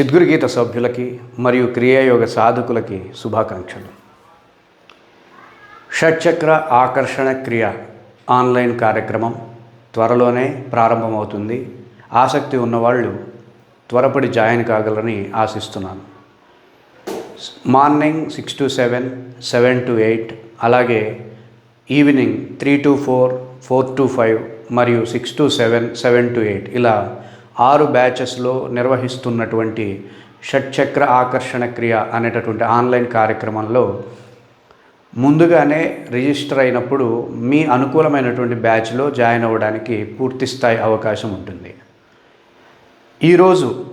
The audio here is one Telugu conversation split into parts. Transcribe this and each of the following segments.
చిద్గురుగీత సభ్యులకి మరియు క్రియాయోగ సాధకులకి శుభాకాంక్షలు. షట్చక్ర ఆకర్షణ క్రియ ఆన్లైన్ కార్యక్రమం త్వరలోనే ప్రారంభమవుతుంది. ఆసక్తి ఉన్నవాళ్ళు త్వరపడి జాయిన్ కాగలరని ఆశిస్తున్నాను. Morning six to seven seven to eight అలాగే evening three to four four to five మరియు six to seven seven to eight ఇలా ఆరు బ్యాచెస్లో నిర్వహిస్తున్నటువంటి షట్చక్ర ఆకర్షణ క్రియ అనేటటువంటి ఆన్లైన్ కార్యక్రమంలో ముందుగానే రిజిస్టర్ అయినప్పుడు మీ అనుకూలమైనటువంటి బ్యాచ్లో జాయిన్ అవ్వడానికి పూర్తి స్థాయి అవకాశం ఉంటుంది. ఈరోజు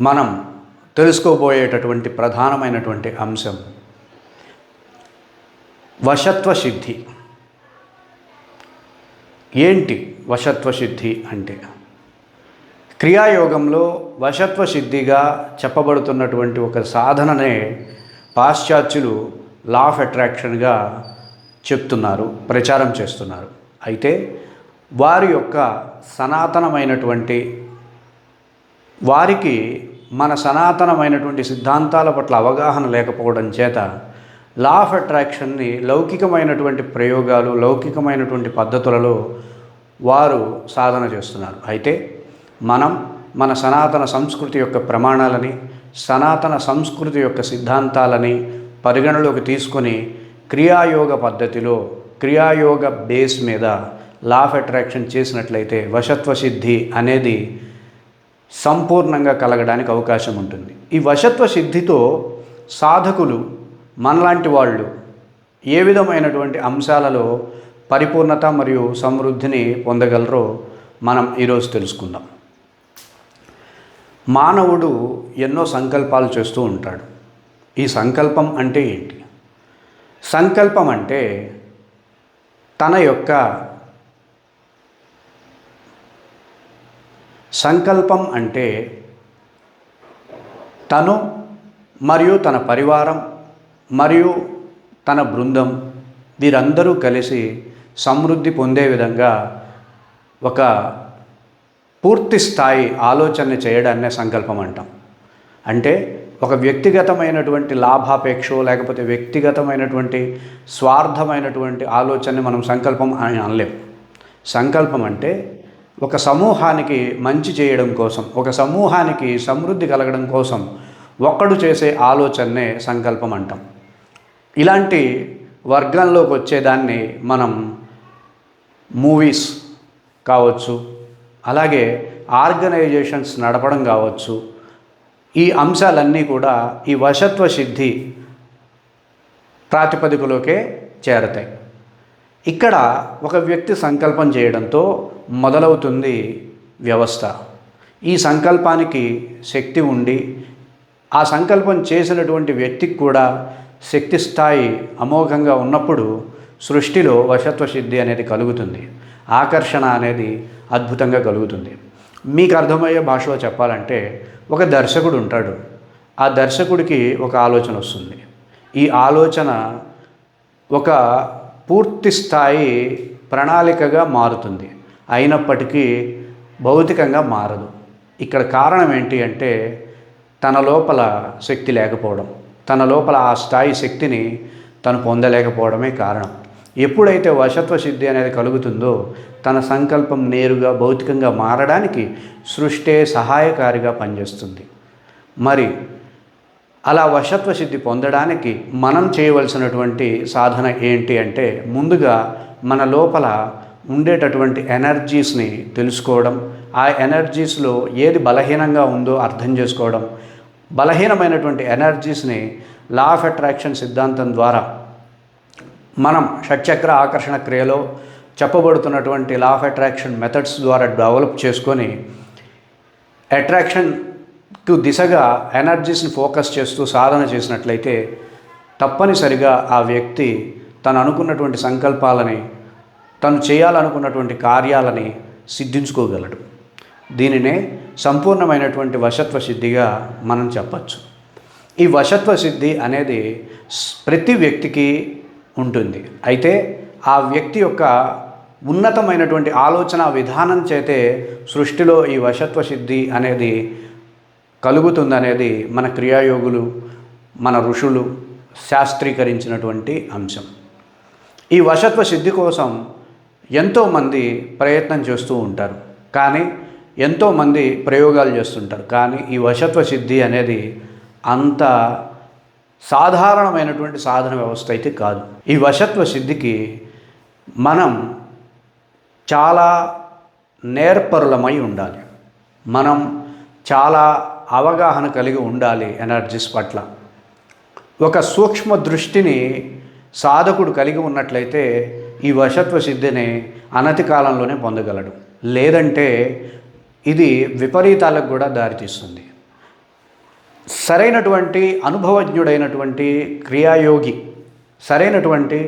మనం తెలుసుకోబోయేటటువంటి ప్రధానమైనటువంటి అంశం వశత్వ సిద్ధి. ఏంటి వశత్వ సిద్ధి అంటే? క్రియాయోగంలో వశత్వ సిద్ధిగా చెప్పబడుతున్నటువంటి ఒక సాధననే పాశ్చాత్యులు లా ఆఫ్ అట్రాక్షన్గా చెప్తున్నారు ప్రచారం చేస్తున్నారు. అయితే వారి యొక్క సనాతనమైనటువంటి వారికి మన సనాతనమైనటువంటి సిద్ధాంతాల పట్ల అవగాహన లేకపోవడం చేత లా ఆఫ్ అట్రాక్షన్ని లౌకికమైనటువంటి ప్రయోగాలు లౌకికమైనటువంటి పద్ధతులలో వారు సాధన చేస్తున్నారు. అయితే మనం మన సనాతన సంస్కృతి యొక్క ప్రమాణాలని సనాతన సంస్కృతి యొక్క సిద్ధాంతాలని పరిగణలోకి తీసుకొని క్రియాయోగ పద్ధతిలో క్రియాయోగ బేస్ మీద లా ఆఫ్ అట్రాక్షన్ చేసినట్లయితే వశత్వ సిద్ధి అనేది సంపూర్ణంగా కలగడానికి అవకాశం ఉంటుంది. ఈ వశత్వ సిద్ధితో సాధకులు మనలాంటి వాళ్ళు ఏ విధమైనటువంటి అంశాలలో పరిపూర్ణత మరియు సమృద్ధిని పొందగలరో మనం ఈరోజు తెలుసుకుందాం. మానవుడు ఎన్నో సంకల్పాలు చేస్తూ ఉంటాడు. ఈ సంకల్పం అంటే ఏంటి? సంకల్పం అంటే తన యొక్క సంకల్పం అంటే తను మరియు తన పరివారం మరియు తన బృందం వీరందరూ కలిసి సమృద్ధి పొందే విధంగా ఒక పూర్తి స్థాయి ఆలోచన చేయడాన్నే సంకల్పం అంటాం. అంటే ఒక వ్యక్తిగతమైనటువంటి లాభాపేక్ష లేకపోతే వ్యక్తిగతమైనటువంటి స్వార్థమైనటువంటి ఆలోచనని మనం సంకల్పం అని అనలేం. సంకల్పం అంటే ఒక సమూహానికి మంచి చేయడం కోసం ఒక సమూహానికి సమృద్ధి కలగడం కోసం ఒక్కడు చేసే ఆలోచననే సంకల్పం అంటాం. ఇలాంటి వర్గంలోకి వచ్చేదాన్ని మనం మూవీస్ కావచ్చు అలాగే ఆర్గనైజేషన్స్ నడపడం కావచ్చు. ఈ అంశాలన్నీ కూడా ఈ వశత్వ సిద్ధి ప్రాతిపదికలోకే చేరతాయి. ఇక్కడ ఒక వ్యక్తి సంకల్పం చేయడంతో మొదలవుతుంది వ్యవస్థ. ఈ సంకల్పానికి శక్తి ఉండి ఆ సంకల్పం చేసినటువంటి వ్యక్తికి కూడా శక్తి స్థాయి అమోఘంగా ఉన్నప్పుడు సృష్టిలో వశత్వ సిద్ధి అనేది కలుగుతుంది. ఆకర్షణ అనేది అద్భుతంగా కలుగుతుంది. మీకు అర్థమయ్యే భాషలో చెప్పాలంటే ఒక దర్శకుడు ఉంటాడు. ఆ దర్శకుడికి ఒక ఆలోచన వస్తుంది. ఈ ఆలోచన ఒక పూర్తి స్థాయి ప్రణాళికగా మారుతుంది. అయినప్పటికీ భౌతికంగా మారదు. ఇక్కడ కారణం ఏంటి అంటే తన లోపల శక్తి లేకపోవడం. తన లోపల ఆ స్థాయి శక్తిని తను పొందలేకపోవడమే కారణం. ఎప్పుడైతే వశత్వ సిద్ధి అనేది కలుగుతుందో తన సంకల్పం నేరుగా భౌతికంగా మారడానికి సృష్టే సహాయకారిగా పనిచేస్తుంది. మరి అలా వశత్వ సిద్ధి పొందడానికి మనం చేయవలసినటువంటి సాధన ఏంటి అంటే ముందుగా మన లోపల ఉండేటటువంటి ఎనర్జీస్ని తెలుసుకోవడం ఆ ఎనర్జీస్లో ఏది బలహీనంగా ఉందో అర్థం చేసుకోవడం బలహీనమైనటువంటి ఎనర్జీస్ని లా ఆఫ్ అట్రాక్షన్ సిద్ధాంతం ద్వారా మనం షట్చక్ర ఆకర్షణ క్రియలో చెప్పబడుతున్నటువంటి లా ఆఫ్ అట్రాక్షన్ మెథడ్స్ ద్వారా డెవలప్ చేసుకొని అట్రాక్షన్కు దిశగా ఎనర్జీస్ని ఫోకస్ చేస్తూ సాధన చేసినట్లయితే తప్పనిసరిగా ఆ వ్యక్తి తను అనుకున్నటువంటి సంకల్పాలని తను చేయాలనుకున్నటువంటి కార్యాలని సిద్ధించుకోగలడు. దీనినే సంపూర్ణమైనటువంటి వశత్వ సిద్ధిగా మనం చెప్పచ్చు. ఈ వశత్వ సిద్ధి అనేది ప్రతి వ్యక్తికి ఉంటుంది. అయితే ఆ వ్యక్తి యొక్క ఉన్నతమైనటువంటి ఆలోచన విధానం చేతే సృష్టిలో ఈ వశత్వ సిద్ధి అనేది కలుగుతుందనేది మన క్రియాయోగులు మన ఋషులు శాస్త్రీకరించినటువంటి అంశం. ఈ వశత్వ సిద్ధి కోసం ఎంతోమంది ప్రయత్నం చేస్తూ ఉంటారు. కానీ ఎంతోమంది ప్రయోగాలు చేస్తుంటారు. కానీ ఈ వశత్వ సిద్ధి అనేది అంత సాధారణమైనటువంటి సాధన వ్యవస్థ అయితే కాదు. ఈ వశత్వ సిద్ధికి మనం చాలా నేర్పరులమై ఉండాలి. మనం చాలా అవగాహన కలిగి ఉండాలి ఎనర్జీస్ పట్ల. ఒక సూక్ష్మ దృష్టిని సాధకుడు కలిగి ఉన్నట్లయితే ఈ వశత్వ సిద్ధిని అనతి కాలంలోనే పొందగలడు. లేదంటే ఇది విపరీతాలకు కూడా దారితీస్తుంది. సరైనటువంటి అనుభవజ్ఞుడైనటువంటి క్రియాయోగి సరైనటువంటి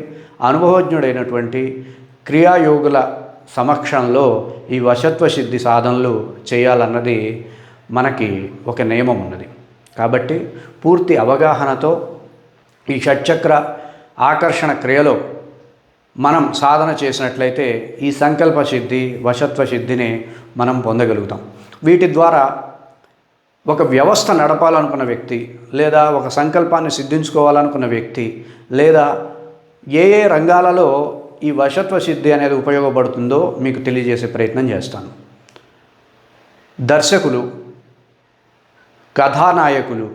అనుభవజ్ఞుడైనటువంటి క్రియాయోగుల సమక్షంలో ఈ వశత్వ సిద్ధి సాధనలు చేయాలన్నది మనకి ఒక నియమం ఉన్నది. కాబట్టి పూర్తి అవగాహనతో ఈ షట్చక్ర ఆకర్షణ క్రియలో మనం సాధన చేసినట్లయితే ఈ సంకల్ప సిద్ధి వశత్వ సిద్ధిని మనం పొందగలుగుతాం. వీటి ద్వారా ఒక వ్యవస్థ నడపాలనుకున్న వ్యక్తి లేదా ఒక సంకల్పాన్ని సిద్ధించుకోవాలనుకున్న వ్యక్తి లేదా ఏ ఏ రంగాలలో ఈ వశత్వ సిద్ధి అనేది ఉపయోగపడుతుందో మీకు తెలియజేసే ప్రయత్నం చేస్తాను. దర్శకులు కథానాయకులు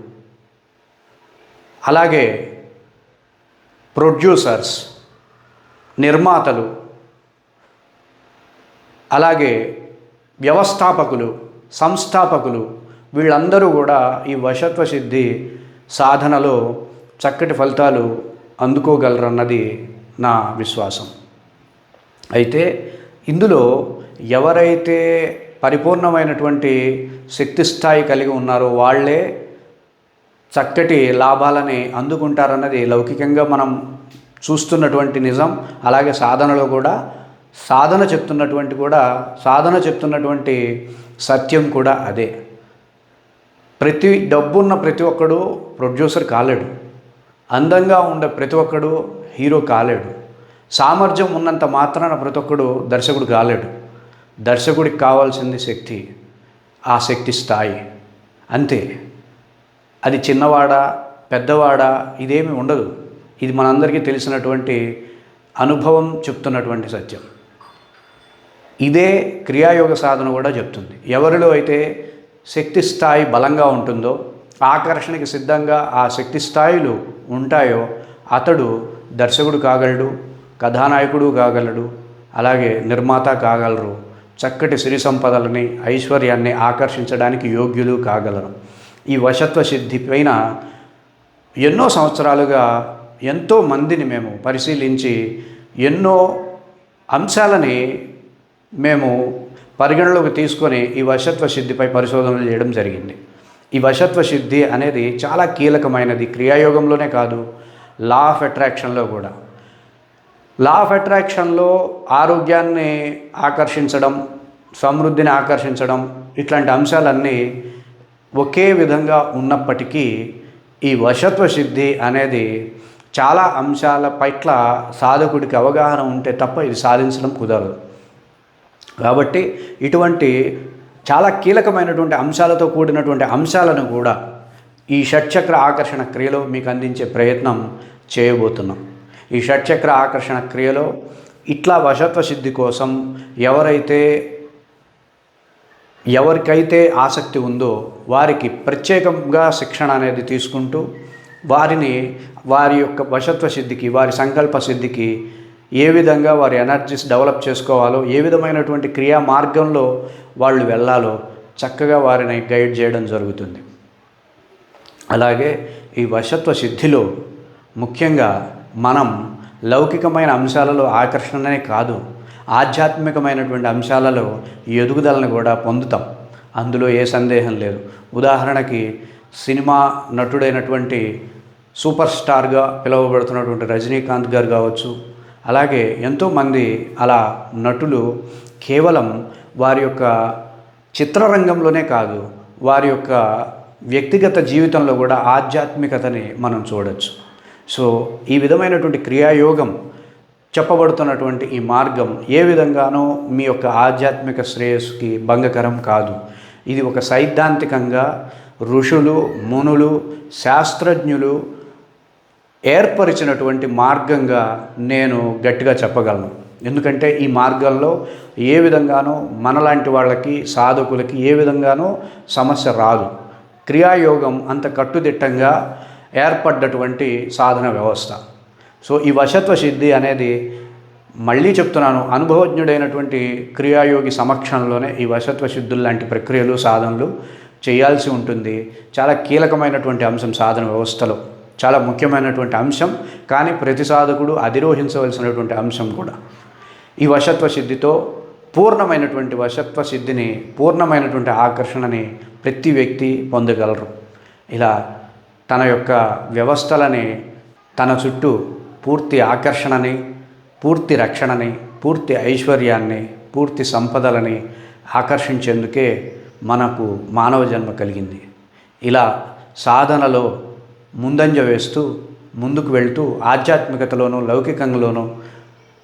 అలాగే ప్రొడ్యూసర్స్ నిర్మాతలు అలాగే వ్యవస్థాపకులు సంస్థాపకులు వీళ్ళందరూ కూడా ఈ వశత్వ సిద్ధి సాధనలో చక్కటి ఫలితాలు అందుకోగలరన్నది నా విశ్వాసం. అయితే ఇందులో ఎవరైతే పరిపూర్ణమైనటువంటి శక్తి స్థాయి కలిగి ఉన్నారో వాళ్ళే చక్కటి లాభాలని అందుకుంటారన్నది లౌకికంగా మనం చూస్తున్నటువంటి నిజం. అలాగే సాధనలో కూడా సాధన చెప్తున్నటువంటి కూడా సాధన చెప్తున్నటువంటి సత్యం కూడా అదే. ప్రతి డబ్బున్న ప్రతి ఒక్కడు ప్రొడ్యూసర్ కాలేడు. అందంగా ఉండే ప్రతి ఒక్కడు హీరో కాలేడు. సామర్థ్యం ఉన్నంత మాత్రాన ప్రతి ఒక్కడు దర్శకుడు కాలేడు. దర్శకుడికి కావాల్సింది శక్తి ఆ శక్తి స్థాయి. అంతే. అది చిన్నవాడా పెద్దవాడా ఇదేమి ఉండదు. ఇది మనందరికీ తెలిసినటువంటి అనుభవం చెప్తున్నటువంటి సత్యం. ఇదే క్రియాయోగ సాధన కూడా చెప్తుంది. ఎవరిలో అయితే శక్తి స్థాయి బలంగా ఉంటుందో ఆకర్షణకి సిద్ధంగా ఆ శక్తి స్థాయిలు ఉంటాయో అతడు దర్శకుడు కాగలడు కథానాయకుడు కాగలడు అలాగే నిర్మాత కాగలరు. చక్కటి సిరి సంపదలని ఐశ్వర్యాన్ని ఆకర్షించడానికి యోగ్యులు కాగలరు. ఈ వశత్వ సిద్ధి పైన ఎన్నో సంవత్సరాలుగా ఎంతో మందిని మేము పరిశీలించి ఎన్నో అంశాలని మేము పరిగణలోకి తీసుకొని ఈ వశత్వ సిద్ధిపై పరిశోధనలు చేయడం జరిగింది. ఈ వశత్వ సిద్ధి అనేది చాలా కీలకమైనది. క్రియాయోగంలోనే కాదు లా ఆఫ్ అట్రాక్షన్లో కూడా. లా ఆఫ్ అట్రాక్షన్లో ఆరోగ్యాన్ని ఆకర్షించడం సమృద్ధిని ఆకర్షించడం ఇట్లాంటి అంశాలన్నీ ఒకే విధంగా ఉన్నప్పటికీ ఈ వశత్వ సిద్ధి అనేది చాలా అంశాల పట్ల సాధకుడికి అవగాహన ఉంటే తప్ప ఇది సాధించడం కుదరదు. కాబట్టి ఇటువంటి చాలా కీలకమైనటువంటి అంశాలతో కూడినటువంటి అంశాలను కూడా ఈ షట్చక్ర ఆకర్షణ క్రియలో మీకు అందించే ప్రయత్నం చేయబోతున్నాం. ఈ షట్చక్ర ఆకర్షణ క్రియలో ఇట్లా వశత్వ సిద్ధి కోసం ఎవరైతే ఎవరికైతే ఆసక్తి ఉందో వారికి ప్రత్యేకంగా శిక్షణ అనేది తీసుకుంటూ వారిని వారి యొక్క వశత్వ సిద్ధికి వారి సంకల్ప సిద్ధికి ఏ విధంగా వారి ఎనర్జీస్ డెవలప్ చేసుకోవాలో ఏ విధమైనటువంటి క్రియా మార్గంలో వాళ్ళు వెళ్ళాలో చక్కగా వారిని గైడ్ చేయడం జరుగుతుంది. అలాగే ఈ వశత్వ సిద్ధిలో ముఖ్యంగా మనం లౌకికమైన అంశాలలో ఆకర్షణనే కాదు ఆధ్యాత్మికమైనటువంటి అంశాలలో ఎదుగుదలను కూడా పొందుతాం. అందులో ఏ సందేహం లేదు. ఉదాహరణకి సినిమా నటుడైనటువంటి సూపర్ స్టార్గా పిలువబడుతున్నటువంటి రజనీకాంత్ గారు కావచ్చు అలాగే ఎంతోమంది అలా నటులు కేవలం వారి యొక్క చిత్రరంగంలోనే కాదు వారి యొక్క వ్యక్తిగత జీవితంలో కూడా ఆధ్యాత్మికతని మనం చూడొచ్చు. సో ఈ విధమైనటువంటి క్రియాయోగం చెప్పబడుతున్నటువంటి ఈ మార్గం ఏ విధంగానో మీ యొక్క ఆధ్యాత్మిక శ్రేయస్సుకి భంగకరం కాదు. ఇది ఒక సైద్ధాంతికంగా ఋషులు మునులు శాస్త్రజ్ఞులు ఏర్పరిచినటువంటి మార్గంగా నేను గట్టిగా చెప్పగలను. ఎందుకంటే ఈ మార్గంలో ఏ విధంగానో మనలాంటి వాళ్ళకి సాధకులకి ఏ విధంగానో సమస్య రాదు. క్రియాయోగం అంత కట్టుదిట్టంగా ఏర్పడ్డటువంటి సాధన వ్యవస్థ. సో ఈ వశత్వ సిద్ధి అనేది మళ్ళీ చెప్తున్నాను అనుభవజ్ఞుడైనటువంటి క్రియాయోగి సమక్షంలోనే ఈ వశత్వ సిద్ధులు లాంటి ప్రక్రియలు సాధనలు చేయాల్సి ఉంటుంది. చాలా కీలకమైనటువంటి అంశం సాధన వ్యవస్థలో. చాలా ముఖ్యమైనటువంటి అంశం కానీ ప్రతి సాధకుడు అధిరోహించవలసినటువంటి అంశం కూడా. ఈ వశత్వ సిద్ధితో పూర్ణమైనటువంటి వశత్వ సిద్ధిని పూర్ణమైనటువంటి ఆకర్షణని ప్రతి వ్యక్తి పొందగలరు. ఇలా తన యొక్క వ్యవస్థలని తన చుట్టూ పూర్తి ఆకర్షణని పూర్తి రక్షణని పూర్తి ఐశ్వర్యాన్ని పూర్తి సంపదలని ఆకర్షించేందుకే మనకు మానవ జన్మ కలిగింది. ఇలా సాధనలో ముందంజ వేస్తూ ముందుకు వెళ్తూ ఆధ్యాత్మికతలోనూ లౌకికంలోనూ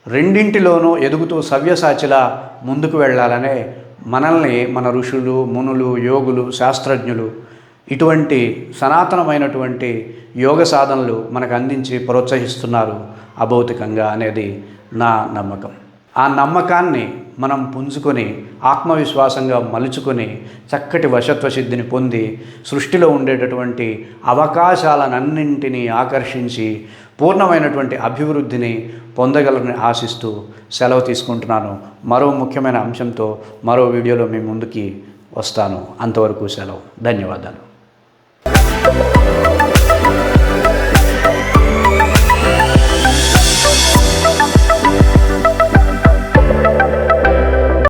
రెండింటిలోనూ ఎదుగుతూ సవ్యసాచిలా ముందుకు వెళ్ళాలనే మనల్ని మన ఋషులు మునులు యోగులు శాస్త్రజ్ఞులు ఇటువంటి సనాతనమైనటువంటి యోగ సాధనలు మనకు అందించి ప్రోత్సహిస్తున్నారు అభౌతికంగా అనేది నా నమ్మకం. ఆ నమ్మకాన్ని మనం పుంజుకొని ఆత్మవిశ్వాసంగా మలుచుకొని చక్కటి వశత్వ సిద్ధిని పొంది సృష్టిలో ఉండేటటువంటి అవకాశాలనన్నింటినీ ఆకర్షించి పూర్ణమైనటువంటి అభివృద్ధిని పొందగలరని ఆశిస్తూ సెలవు తీసుకుంటున్నాను. మరో ముఖ్యమైన అంశంతో మరో వీడియోలో మీ ముందుకి వస్తాను. అంతవరకు సెలవు. ధన్యవాదాలు.